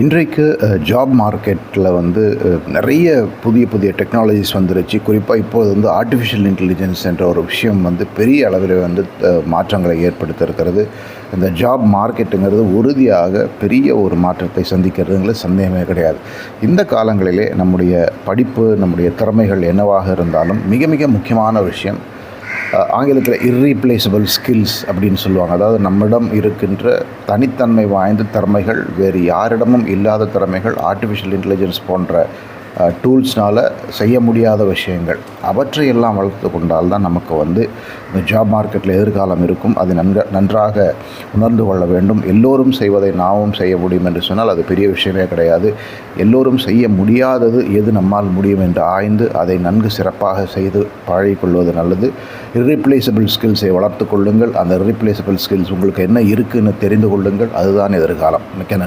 இன்றைக்கு ஜாப் மார்க்கெட்டில் வந்து நிறைய புதிய புதிய டெக்னாலஜிஸ் வந்துருச்சு. குறிப்பாக இப்போது வந்து ஆர்டிஃபிஷியல் இன்டெலிஜென்ஸ் என்ற ஒரு விஷயம் வந்து பெரிய அளவில் வந்து மாற்றங்களை ஏற்படுத்தியிருக்கிறது. இந்த ஜாப் மார்க்கெட்டுங்கிறது உறுதியாக பெரிய ஒரு மாற்றத்தை சந்திக்கிறதுங்கிற சந்தேகமே கிடையாது. இந்த காலங்களிலே நம்முடைய படிப்பு நம்முடைய திறமைகள் என்னவாக இருந்தாலும் மிக மிக முக்கியமான விஷயம் ஆங்கிலத்தில் இர்ரீப்ளேசபிள் ஸ்கில்ஸ் அப்படின்னு சொல்லுவாங்க. அதாவது நம்மிடம் இருக்கின்ற தனித்தன்மை வாய்ந்த திறமைகள் வேறு யாரிடமும் இல்லாத திறமைகள் ஆர்டிஃபிஷியல் இன்டெலிஜென்ஸ் போன்ற டூல்ஸ்னால் செய்ய முடியாத விஷயங்கள். அவற்றையெல்லாம் வளர்த்து கொண்டால் தான் நமக்கு வந்து இந்த ஜாப் மார்க்கெட்டில் எதிர்காலம் இருக்கும். அது நன்க நன்றாக உணர்ந்து கொள்ள வேண்டும். எல்லோரும் செய்வதை நாமும் செய்ய முடியும் என்று சொன்னால் அது பெரிய விஷயமே கிடையாது. எல்லோரும் செய்ய முடியாதது எது நம்மால் முடியும் என்று ஆய்ந்து அதை நன்கு சிறப்பாக செய்து பழகிக்கொள்வது நல்லது. irreplaceable ஸ்கில்ஸை வளர்த்து கொள்ளுங்கள். அந்த irreplaceable ஸ்கில்ஸ் உங்களுக்கு என்ன இருக்குதுன்னு தெரிந்து கொள்ளுங்கள். அதுதான் எதிர்காலம். மிக்க நன்றி.